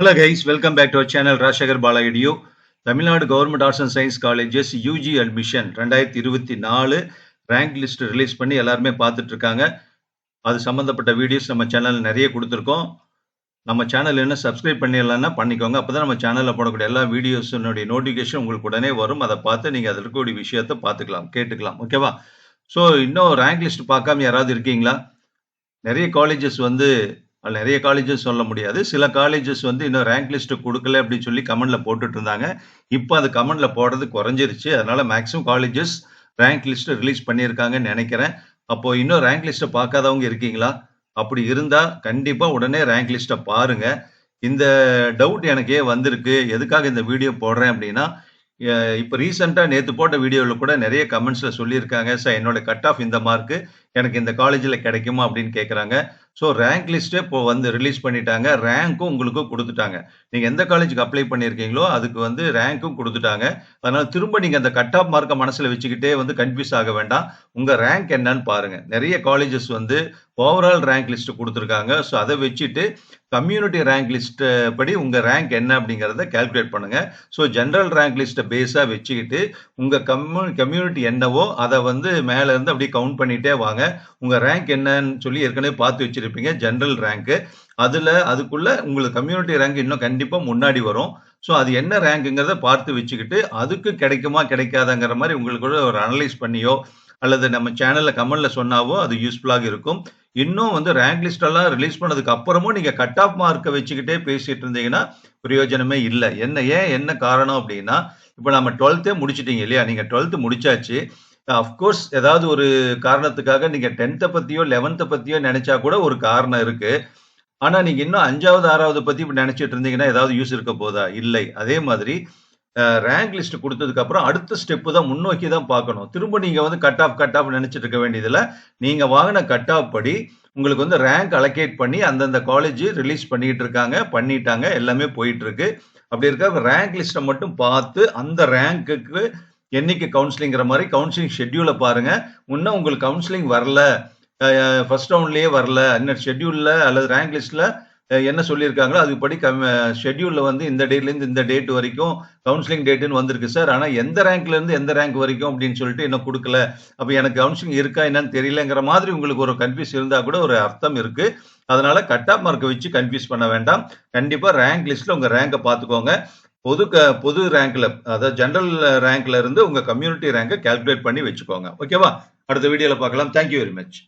Hello guys welcome back to channel channel Rashakar Bala Tamil Nadu government arts and science colleges UG admission ரெண்டாயிரத்தி இருபத்தி நாலு rank list release பண்ணி எல்லாருமே பார்த்துட்டு இருக்காங்க அது சம்மந்தப்பட்ட வீடியோஸ் நம்ம சேனல் நிறைய கொடுத்துருக்கோம். நம்ம சேனல் என்ன சப்ஸ்கிரைப் பண்ணிடலாம்னா பண்ணிக்கோங்க. அப்போ தான் நம்ம சேனலில் போடக்கூடிய எல்லா வீடியோஸினுடைய நோட்டிஃபிகேஷன் உங்களுக்கு உடனே வரும். அதை பார்த்து நீங்கள் அதில் இருக்கக்கூடிய விஷயத்தை பார்த்துக்கலாம் கேட்டுக்கலாம். ஓகேவா ஸோ இன்னும் ரேங்க் லிஸ்ட் பார்க்காம யாராவது இருக்கீங்களா? நிறைய காலேஜஸ் வந்து நிறைய காலேஜஸ் சொல்ல முடியாது. சில காலேஜஸ் வந்து இன்னும் ரேங்க் லிஸ்ட் கொடுக்கல அப்படின்னு சொல்லி கமெண்ட்ல போட்டுட்டு இருந்தாங்க. இப்போ அது கமெண்ட்ல போடுறது குறைஞ்சிருச்சு. அதனால maximum colleges rank list release பண்ணியிருக்காங்கன்னு நினைக்கிறேன். அப்போ இன்னும் ரேங்க் லிஸ்ட்டை பார்க்காதவங்க இருக்கீங்களா? அப்படி இருந்தா கண்டிப்பா உடனே ரேங்க் லிஸ்ட்டை பாருங்க. இந்த டவுட் எனக்கு ஏன் வந்திருக்கு. எதுக்காக இந்த வீடியோ போடுறேன் அப்படின்னா இப்போ ரீசெண்டாக நேற்று போட்ட வீடியோவில் கூட நிறைய கமெண்ட்ஸில் சொல்லியிருக்காங்க. சார் என்னோட கட் ஆஃப் இந்த மார்க்கு எனக்கு இந்த காலேஜில் கிடைக்குமா அப்படின்னு கேட்குறாங்க ஸோ ரேங்க் லிஸ்ட்டே இப்போ வந்து ரிலீஸ் பண்ணிட்டாங்க. ரேங்க்கும் உங்களுக்கு கொடுத்துட்டாங்க. நீங்கள் எந்த காலேஜுக்கு அப்ளை பண்ணியிருக்கீங்களோ அதுக்கு வந்து ரேங்க்கும் கொடுத்துட்டாங்க. அதனால் திரும்ப நீங்கள் அந்த கட் ஆஃப் மார்க்கை மனசில் வச்சுக்கிட்டே வந்து கன்ஃபியூஸ் ஆக வேண்டாம். உங்கள் ரேங்க் என்னன்னு பாருங்கள் நிறைய காலேஜஸ் வந்து ஓவரால் ரேங்க் லிஸ்ட்டு கொடுத்துருக்காங்க. ஸோ அதை வச்சுட்டு கம்யூனிட்டி ரேங்க் லிஸ்ட்டு படி உங்கள் ரேங்க் என்ன அப்படிங்கிறத கால்குலேட் பண்ணுங்கள் ஸோ ஜென்ரல் ரேங்க் லிஸ்ட்டை பேஸாக வச்சுக்கிட்டு உங்கள் கம்யூ கம்யூனிட்டி என்னவோ அதை வந்து மேலேருந்து அப்படியே கவுண்ட் பண்ணிகிட்டே வாங்க. உங்கள் ரேங்க் என்னன்னு சொல்லி ஏற்கனவே பார்த்து வச்சுருப்பீங்க ஜென்ரல் ரேங்க்கு அதில் அதுக்குள்ள உங்களுக்கு கம்யூனிட்டி ரேங்க் இன்னும் கண்டிப்பாக முன்னாடி வரும். ஸோ அது என்ன ரேங்க்குங்கிறத பார்த்து வச்சுக்கிட்டு அதுக்கு கிடைக்குமா கிடைக்காதங்கிற மாதிரி உங்களுக்கு கூட ஒரு அனலைஸ் பண்ணியோ அல்லது நம்ம சேனலில் கமெண்டில் சொன்னாவோ அது யூஸ்ஃபுல்லாக இருக்கும். இன்னும் வந்து ரேங்க் லிஸ்டெல்லாம் ரிலீஸ் பண்ணதுக்கு அப்புறமும் நீங்கள் கட் ஆஃப் மார்க்கை வச்சுக்கிட்டே பேசிகிட்டு இருந்தீங்கன்னா பிரயோஜனமே இல்லை. என்ன ஏன் என்ன காரணம் அப்படின்னா இப்போ நம்ம டுவெல்த்தே முடிச்சிட்டீங்க இல்லையா? நீங்கள் டுவெல்த்து முடிச்சாச்சு. அஃப்கோர்ஸ் ஏதாவது ஒரு காரணத்துக்காக நீங்க டென்த்தை பத்தியோ லெவன்த்தை பத்தியோ நினைச்சா கூட ஒரு காரணம் இருக்கு. ஆனா நீங்க இன்னும் அஞ்சாவது ஆறாவது பத்தி இப்படி நினைச்சிட்டு இருந்தீங்கன்னா ஏதாவது யூஸ் இருக்க போதா? இல்லை. அதே மாதிரி ரேங்க் லிஸ்ட் கொடுத்ததுக்கு அப்புறம் அடுத்த ஸ்டெப்பு தான் முன்னோக்கி தான் பார்க்கணும். திரும்ப நீங்க வந்து கட் ஆஃப் கட் ஆஃப் நினைச்சிட்டு இருக்க வேண்டியதுல நீங்க வாங்கின கட் ஆஃப் படி உங்களுக்கு வந்து ரேங்க் அலோகேட் பண்ணி அந்தந்த காலேஜ் ரிலீஸ் பண்ணிட்டு இருக்காங்க பண்ணிட்டாங்க எல்லாமே போயிட்டு இருக்கு. அப்படி இருக்க ரேங்க் லிஸ்ட்டை மட்டும் பார்த்து அந்த ரேங்க்குக்கு என்னைக்கு கவுன்சிலிங்கிற மாதிரி கவுன்சிலிங் ஷெட்யூலை பாருங்கள் இன்னும் உங்களுக்கு கவுன்சிலிங் வரல. ஃபர்ஸ்ட் ரவுண்ட்லேயே வரல. இன்னும் ஷெட்யூலில் அல்லது ரேங்க் லிஸ்ட்டில் என்ன சொல்லியிருக்காங்களோ அதுபடி கம் ஷெட்யூலில் வந்து இந்த டேட்லேருந்து இந்த டேட் வரைக்கும் கவுன்சிலிங் டேட்டுன்னு வந்திருக்கு சார். ஆனால் எந்த ரேங்க்லேருந்து எந்த ரேங்க் வரைக்கும் அப்படின்னு சொல்லிட்டு இன்னும் கொடுக்கல. அப்போ எனக்கு கவுன்சிலிங் இருக்கா என்னன்னு தெரியலங்கிற மாதிரி உங்களுக்கு ஒரு கன்ஃபியூஸ் இருந்தால் கூட ஒரு அர்த்தம் இருக்குது அதனால் கட் ஆஃப் மார்க்கை வச்சு கன்ஃபியூஸ் பண்ண வேண்டாம். கண்டிப்பாக ரேங்க் லிஸ்ட்டில் உங்கள் ரேங்கை பார்த்துக்கோங்க. பொது க பொது ரேங்க்ல அதாவது ஜென்ரல் ரேங்க்ல இருந்து உங்க கம்யூனிட்டி ரேங்கை கால்குலேட் பண்ணி வச்சுக்கோங்க. ஓகேவா அடுத்த வீடியோல பார்க்கலாம். Thank you very much